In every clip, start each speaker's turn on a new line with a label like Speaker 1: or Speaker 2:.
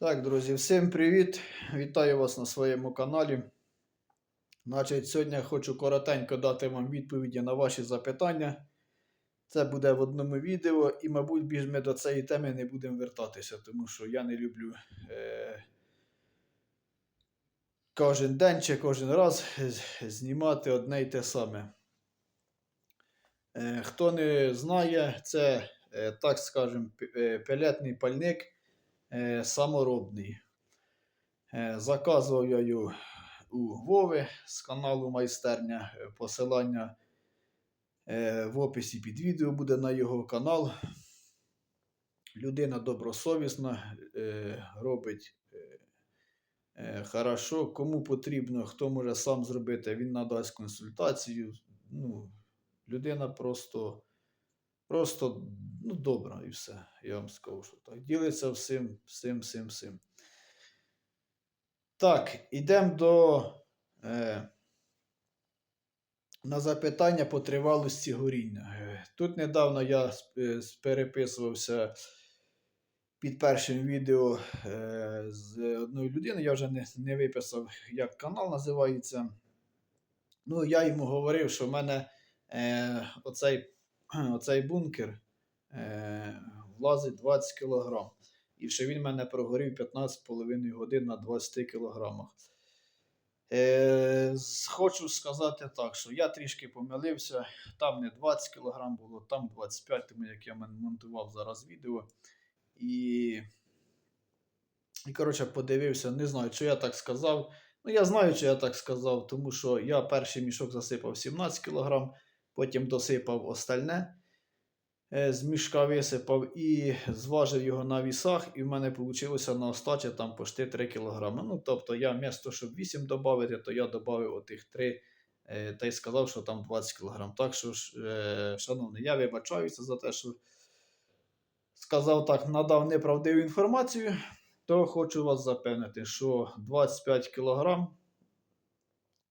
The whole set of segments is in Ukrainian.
Speaker 1: Так, друзі, всім привіт! Вітаю вас на своєму каналі. Значить, сьогодні хочу коротенько дати вам відповіді на ваші запитання. Це буде в одному відео, і, мабуть, більш ми до цієї теми не будемо вертатися, тому що я не люблю е- кожен день чи кожен раз знімати одне й те саме. Е, хто не знає, це, е, так скажемо, пелетний пальник е, саморобний. Е, Заказував я його у Вови з каналу Майстерня. Е, Посилання в описі під відео буде на його канал. Людина добросовісна, робить хорошо. Кому потрібно, хто може сам зробити, він надасть консультацію. Ну, людина просто, просто ну, добра і все. Я вам скажу, що так. Ділиться всім, всім, всім, всім. Так, ідемо до е, на запитання по тривалості горіння. Е, Тут недавно я е, переписувався під першим відео е, з одною людиною. Я вже не, не виписав, як канал називається. Ну, я йому говорив, що в мене е, оцей, оцей бункер е, влазить 20 кг. І що він мене прогорів 15,5 годин на 20 кілограмах. Е, хочу сказати так, що я трішки помилився. Там не 20 кг було, там 25, тому як я монтував зараз відео. І, і коротше, подивився, не знаю, чи я так сказав. Ну, я знаю, чи я так сказав, тому що я перший мішок засипав 17 кг, потім досипав остальне е, з мішка висипав і зважив його на вісах, і в мене вийшло на остачі там почти 3 кг. Ну, тобто я вмісто, щоб 8 додати, то я додав отих 3 е, та й сказав, що там 20 кг. Так що, е, шановний, я вибачаюся за те, що сказав так, надав неправдиву інформацію, то хочу вас запевнити, що 25 кг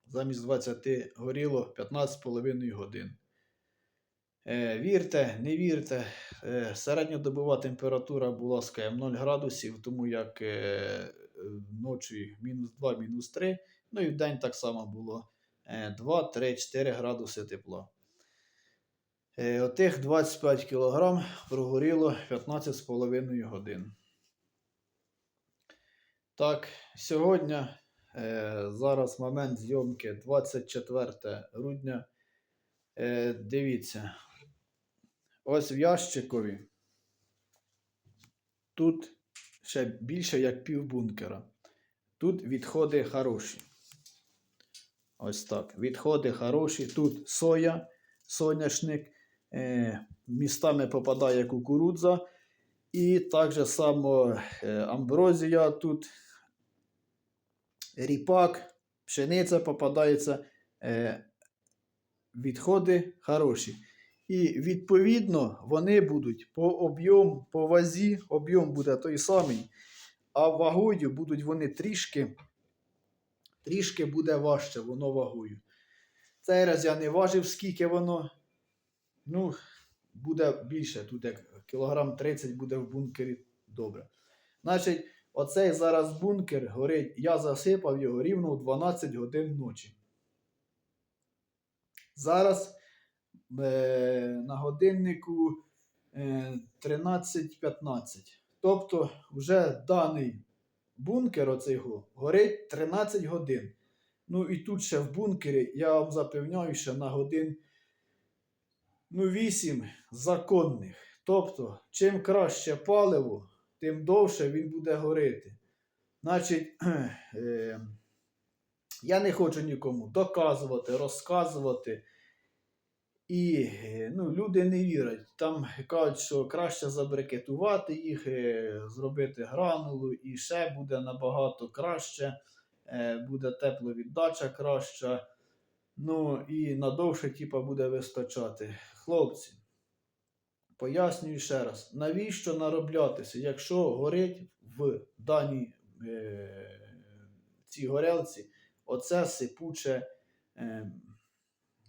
Speaker 1: замість 20 горіло 15,5 годин. Е, Вірте, не вірте, е, середньодобова температура була скажімо, 0 градусів, тому як е, е, ночі мінус 2, мінус 3, ну і в день так само було е, 2, 3, 4 градуси тепла. Отих 25 кг прогоріло 15,5 годин. Так, сьогодні, зараз момент зйомки 24 грудня. Дивіться, ось в ящикові тут ще більше як пів бункера. Тут відходи хороші. Ось так. Відходи хороші. Тут соя, соняшник, е, містами попадає кукурудза. І так же само е, амброзія тут, ріпак, пшениця попадається. Е, відходи хороші. І відповідно вони будуть по об'єму, по вазі, об'єм буде той самий, а вагою будуть вони трішки, трішки буде важче воно вагою. Цей раз я не важив, скільки воно. Ну, буде більше. Тут як кілограм 30 буде в бункері добре. Значить, оцей зараз бункер горить, я засипав його рівно в 12 годин ночі. Зараз на годиннику е, 13.15. Тобто, вже даний бункер оцього горить 13 годин. Ну і тут ще в бункері, я вам запевняю, що на годин ну, 8 законних. Тобто, чим краще паливо, тим довше він буде горити. Значить, е, я не хочу нікому доказувати, розказувати. І е, ну, люди не вірять. Там кажуть, що краще забрикетувати їх, е, зробити гранулу, і ще буде набагато краще, е, буде тепловіддача краща. Ну і надовше типа, буде вистачати. Хлопці, пояснюю ще раз, навіщо нароблятися, якщо горить в даній е, цій горелці оце сипуче. Е,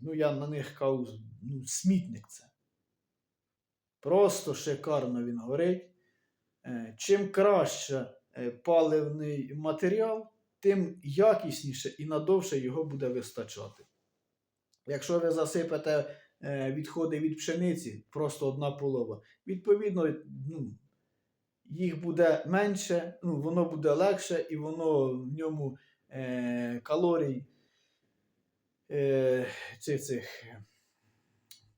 Speaker 1: ну, я на них кажу, ну, смітник це. Просто шикарно він горить. Е, чим краще е, паливний матеріал, тим якісніше і надовше його буде вистачати. Якщо ви засипете е, відходи від пшениці, просто одна полова, відповідно, ну, їх буде менше, ну, воно буде легше, і воно в ньому е, калорій е, цих, цих,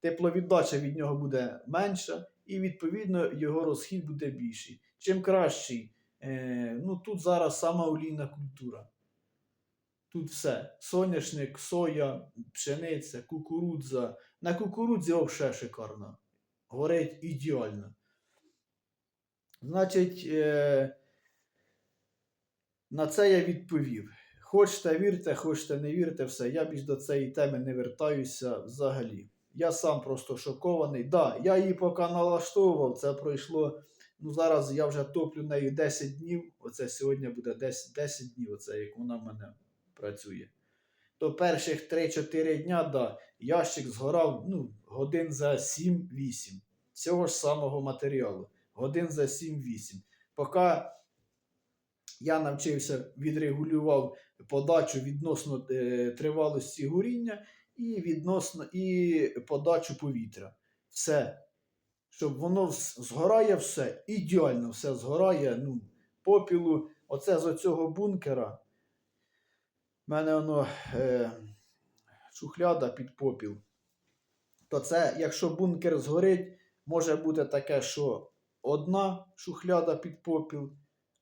Speaker 1: тепловіддача від нього буде менша, і відповідно його розхід буде більший. Чим кращий, е, ну тут зараз сама олійна культура. Тут все. Соняшник, соя, пшениця, кукурудза. На кукурудзі взагалі шикарно. Горить ідеально. Значить, е, на це я відповів. Хочете вірте, хочете не вірте, все. Я більш до цієї теми не вертаюся взагалі. Я сам просто шокований. Да, я її поки налаштовував, це пройшло. Ну, зараз я вже топлю нею 10 днів. Оце сьогодні буде 10, 10 днів, оце як вона в мене працює. То перших 3-4 дня, да, ящик згорав ну, годин за 7-8. Цього ж самого матеріалу. Годин за 7-8. Поки я навчився, відрегулював подачу відносно е, тривалості горіння і відносно і подачу повітря. Все. Щоб воно згорає все, ідеально все згорає. Ну, попілу, оце з оцього бункера. У мене воно е, шухляда під попіл. То це, якщо бункер згорить, може бути таке, що одна шухляда під попіл,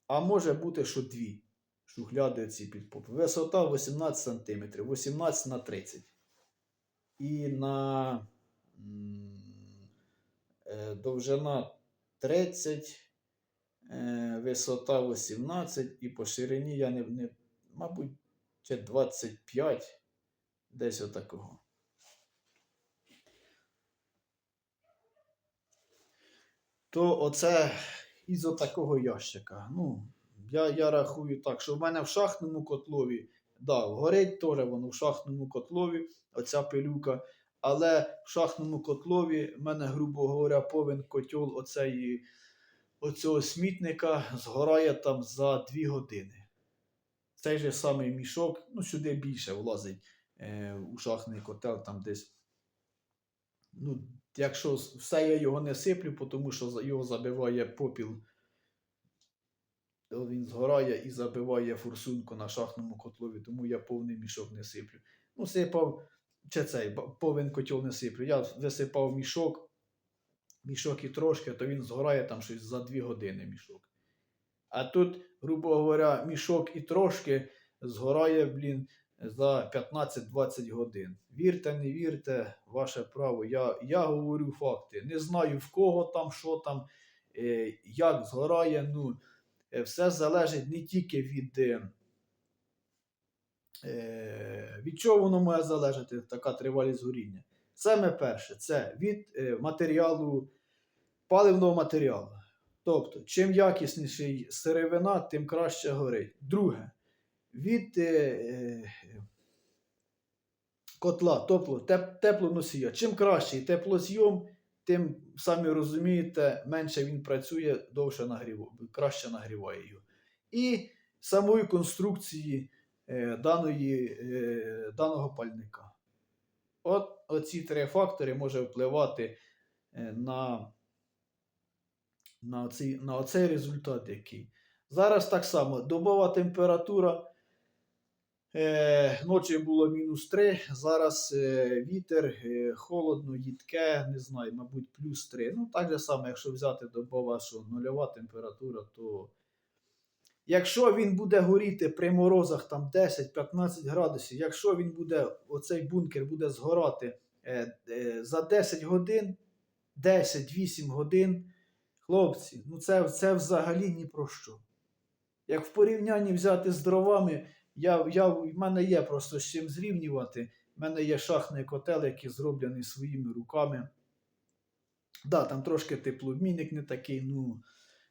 Speaker 1: а може бути, що дві шухляди ці під попіл. Висота 18 см, 18 на 30. І на е, довжина 30, е, висота 18 і по ширині я не, не мабуть, чи 25, десь отакого. То оце із отакого ящика. Ну, я, я рахую так, що в мене в шахтному котлові, да, горить теж воно в шахтному котлові, оця пилюка. Але в шахтному котлові в мене, грубо говоря, повен котел оцеї, оцього смітника згорає там за 2 години. Цей же самий мішок, ну сюди більше влазить е, у шахтний котел, там десь. Ну, якщо все я його не сиплю, тому що його забиває попіл, він згорає і забиває форсунку на шахтному котлові, тому я повний мішок не сиплю. Ну, сипав, чи цей повен котел не сиплю. Я висипав мішок, мішок і трошки, то він згорає там щось за 2 години мішок. А тут, грубо говоря, мішок і трошки згорає, блін, за 15-20 годин. Вірте, не вірте, ваше право. Я, я говорю факти. Не знаю в кого там, що там, е, як згорає. Ну, е, все залежить не тільки від. Е, від чого воно має залежати, така тривалість горіння. Саме перше, це від матеріалу, паливного матеріалу. Тобто, чим якісніший сировина, тим краще горить. Друге, від е, е, котла, тобто теп, теплоносія. Чим кращий теплозйом, тим, самі розумієте, менше він працює, довше нагрів, краще нагріває його. І самої конструкції е, даної, даного пальника. От оці три фактори може впливати на на оцей, на оцей результат який. Зараз так само добова температура. Е, ночі було мінус 3, зараз е, вітер, е, холодно, їдке, не знаю, мабуть, плюс 3. Ну, так же само, якщо взяти добова, що нульова температура, то якщо він буде горіти при морозах там 10-15 градусів, якщо він буде, оцей бункер буде згорати за 10 годин, 10-8 годин. Хлопці, ну це, це взагалі ні про що. Як в порівнянні взяти з дровами, я, я, в мене є просто з чим зрівнювати. В мене є шахтний котел, який зроблений своїми руками. Да, там трошки теплообмінник не такий, ну.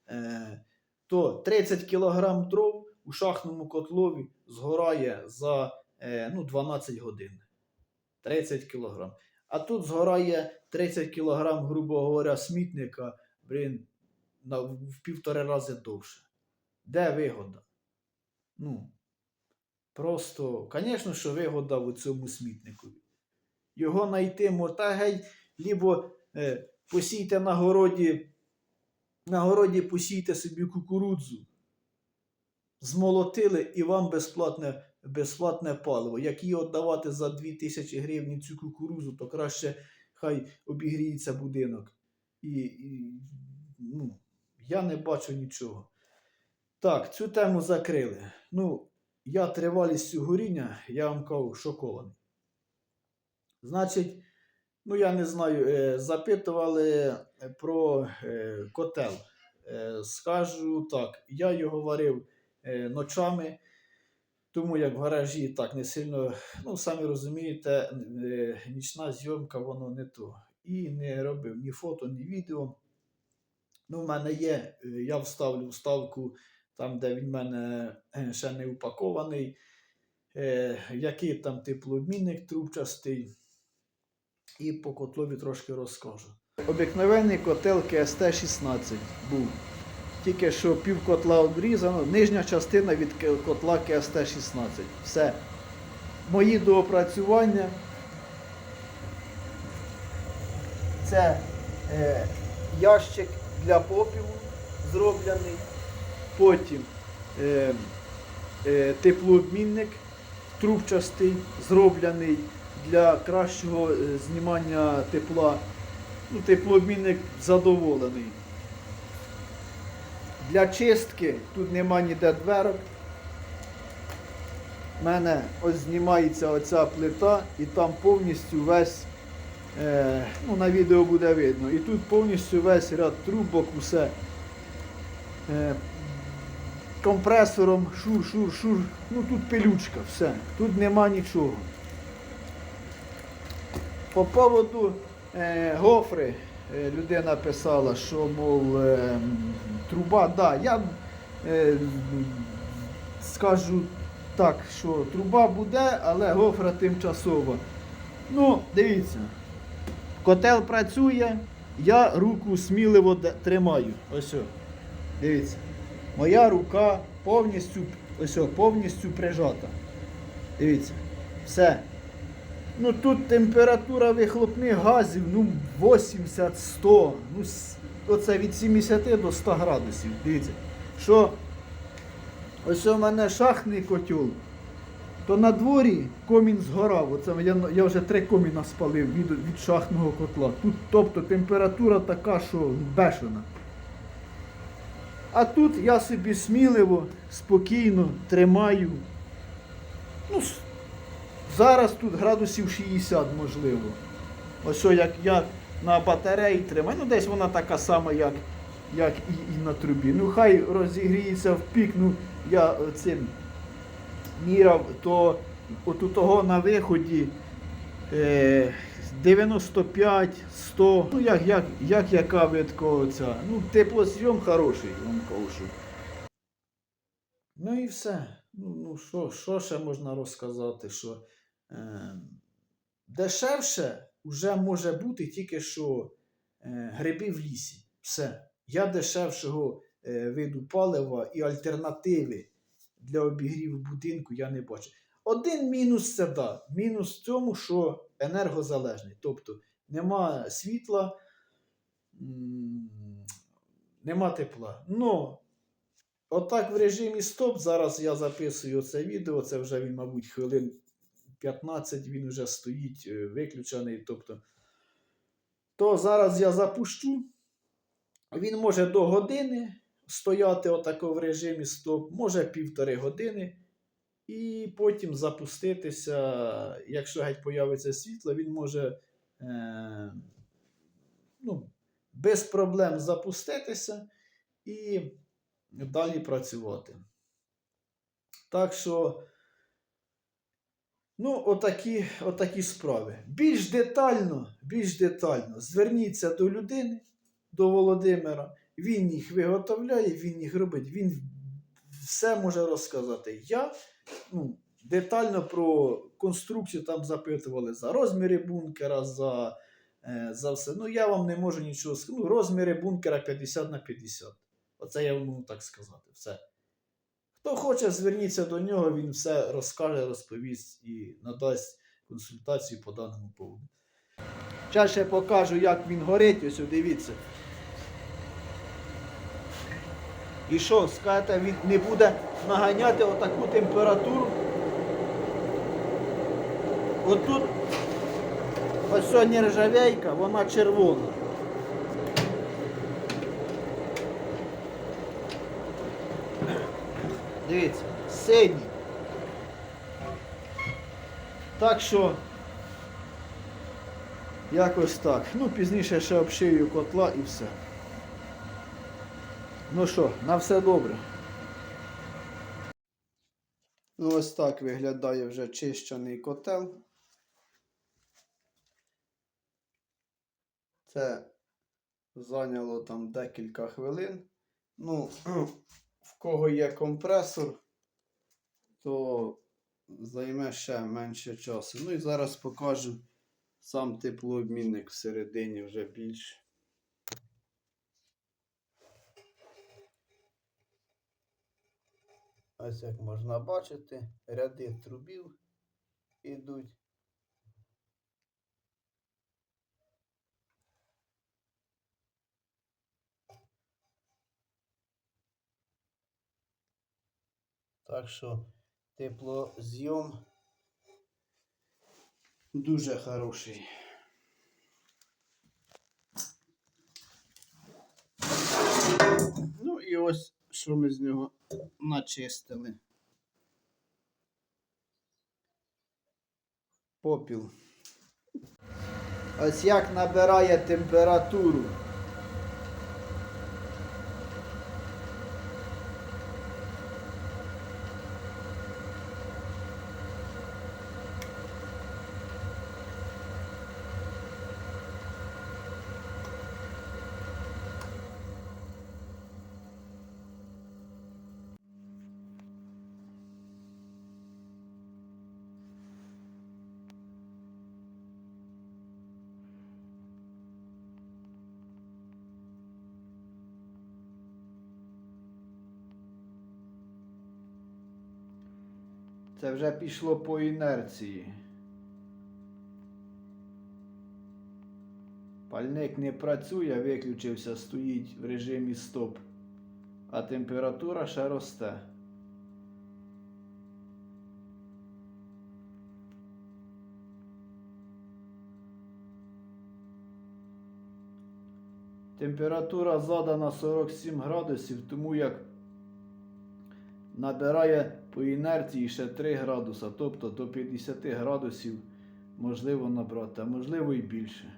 Speaker 1: Е, то 30 кг дров у шахтному котлові згорає за е, ну, 12 годин. 30 кг. А тут згорає 30 кг, грубо говоря, смітника блін, на, в півтори рази довше. Де вигода? Ну, просто, звісно, що вигода в цьому смітнику. Його знайти можна, та геть, лібо е, посійте на городі, на городі посійте собі кукурудзу, змолотили і вам безплатне, безплатне паливо. Як її віддавати за 2000 гривень цю кукурудзу, то краще хай обігріється будинок. І, і ну, я не бачу нічого. Так, цю тему закрили. Ну, я тривалістю горіння, я вам кажу, шокований. Значить, ну я не знаю, е, запитували про е, котел. Е, скажу так, я його варив е, ночами, тому як в гаражі так не сильно, ну, самі розумієте, е, нічна зйомка, воно не то. І не робив ні фото, ні відео. Ну, в мене є, е, я вставлю вставку там, де він в мене е, ще не упакований, е, який там теплообмінник трубчастий. І по котлові трошки розкажу. Обикновенний котел КСТ-16 був. Тільки що пів котла обрізано, нижня частина від котла КСТ-16. Все. Мої доопрацювання. Це е, ящик для попілу зроблений. Потім е, е, теплообмінник трубчастий зроблений для кращого е, знімання тепла. Ну, теплообмінник задоволений. Для чистки тут нема ніде дверок. У мене ось знімається оця плита і там повністю весь, е, ну на відео буде видно, і тут повністю весь ряд трубок, усе. Е, компресором шур, шур, шур. Ну тут пилючка, все. Тут нема нічого. По поводу е, гофри е, людина писала, що, мов, е, труба, да, я е, скажу так, що труба буде, але гофра тимчасова. Ну, дивіться, котел працює, я руку сміливо тримаю. Ось. Дивіться. Моя рука повністю, ось, повністю прижата. Дивіться. Все. Ну тут температура вихлопних газів, ну 80-100. Ну, оце від 70 до 100 градусів. Дивіться. Що ось у мене шахтний котел, то на дворі комін згорав. Оце я, я вже три коміна спалив від, від шахтного котла. Тут, тобто температура така, що бешена. А тут я собі сміливо, спокійно тримаю. Ну, зараз тут градусів 60 можливо. Ось як я на батареї тримаю. Ну, десь вона така сама, як, як і, і на трубі. Ну, хай розігріється в пік, ну я цим міряв, то от у того на виході е, 95, 100, ну як, як, як яка видко ця. Ну, теплозйом хороший, вам кажу. Ну і все. Ну, ну що, що ще можна розказати? Що е, дешевше вже може бути тільки що е, гриби в лісі. Все. Я дешевшого е, виду палива і альтернативи для обігріву будинку я не бачу. Один мінус це да. Мінус в тому, що енергозалежний. Тобто нема світла, нема тепла. Но отак в режимі стоп. Зараз я записую це відео. Це вже він, мабуть, хвилин 15 він вже стоїть е, виключений. Тобто, то зараз я запущу. Він може до години стояти отако в режимі стоп, може півтори години. І потім запуститися, якщо геть появиться світло, він може е, ну, без проблем запуститися і далі працювати. Так що, ну, отакі, отакі справи. Більш детально, більш детально зверніться до людини, до Володимира. Він їх виготовляє, він їх робить, він все може розказати. Я ну, детально про конструкцію там запитували за розміри бункера, за, е, за все. Ну, я вам не можу нічого сказати. Ну, розміри бункера 50 на 50. Оце я можу так сказати. Все. Хто хоче, зверніться до нього, він все розкаже, розповість і надасть консультацію по даному поводу. Зараз ще покажу, як він горить, ось дивіться. І що, скажете, він не буде наганяти отаку температуру? Отут ось ця нержавейка, вона червона. Дивіться, синій. Так що якось так. Ну, пізніше ще обшию котла і все. Ну що, на все добре. Ну, ось так виглядає вже чищений котел. Це зайняло там декілька хвилин. Ну, в кого є компресор, то займе ще менше часу. Ну і зараз покажу сам теплообмінник всередині вже більше. Ось як можна бачити, ряди трубів ідуть. Так що теплозйом дуже хороший. Ну і ось що ми з нього начистили. Попіл. Ось як набирає температуру. Це вже пішло по інерції. Пальник не працює, виключився, стоїть в режимі стоп, а температура ще росте. Температура задана 47 градусів, тому як набирає по інерції ще 3 градуса, тобто до 50 градусів можливо набрати, а можливо і більше.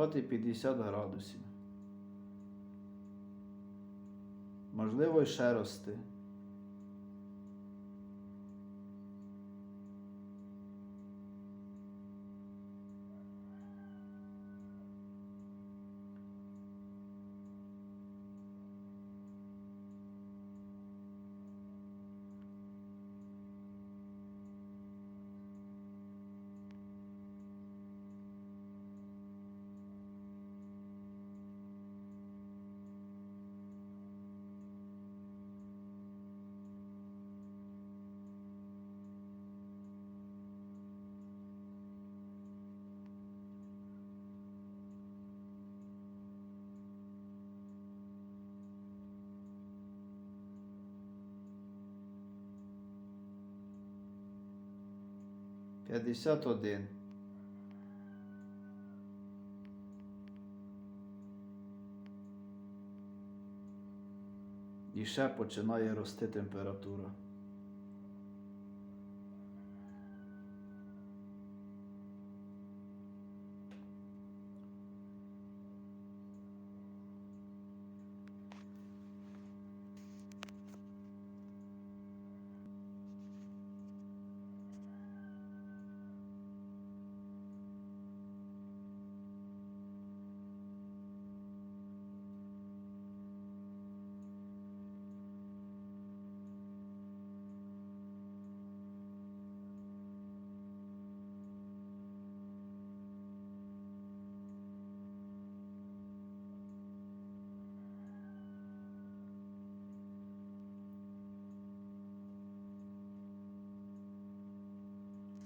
Speaker 1: От і 50 градусів. Можливо, і ще рости. 51. І ще починає рости температура.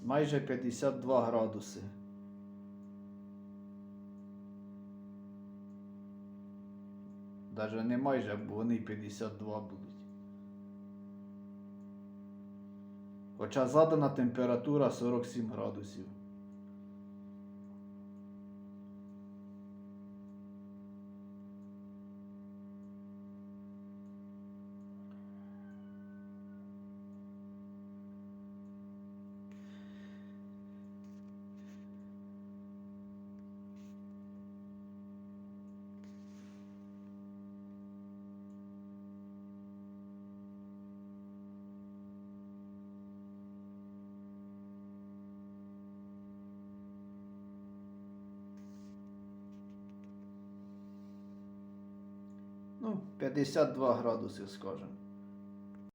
Speaker 1: Майже 52 градуси. Даже не майже, бо вони 52 будуть. Хоча задана температура 47 градусів. 52 градуси, скажемо.